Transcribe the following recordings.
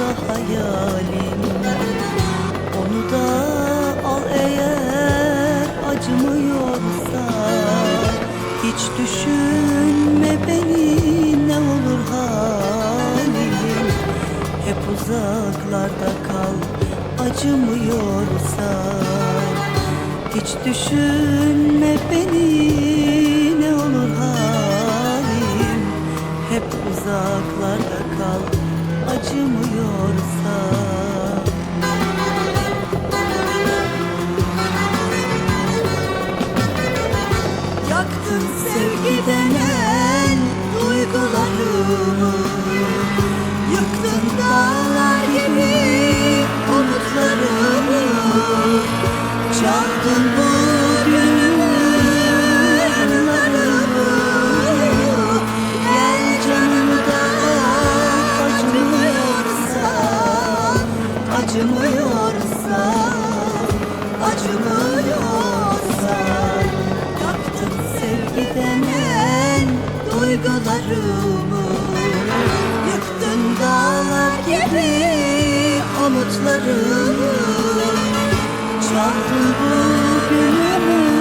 da hayalim. Onu da al eğer acımıyorsa. Hiç düşünme beni ne olur halim. Hep uzaklarda kal acımıyorsa. Hiç düşünme beni ne olur halim. Hep uzaklarda kal acımıyorsa. Yaktın sevgi duygularımı Yıktın dağlar gibi umutlarımı. Çaldın bugünümü yarınlarımı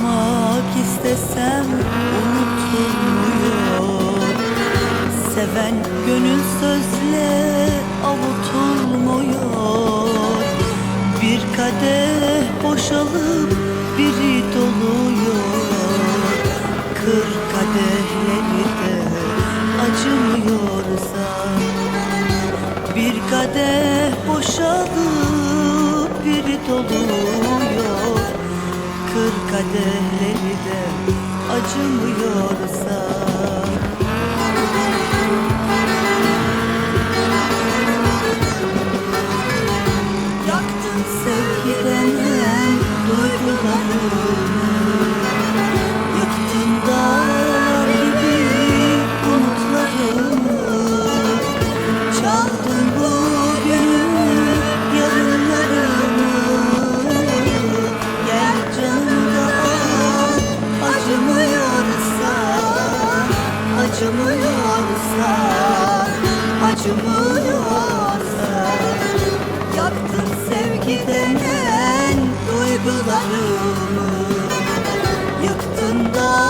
Unutmak istesem unutulmuyor. Seven gönül sözle avutulmuyor Bir kadeh boşalıp biri doluyor. Kır kadehleri de acımıyorsa bir kadeh boşalıp biri doluyor Kır kadehleri de acımıyorsa acımı Sarılırım yaktın sevgi denen duygularımı. Yıktın da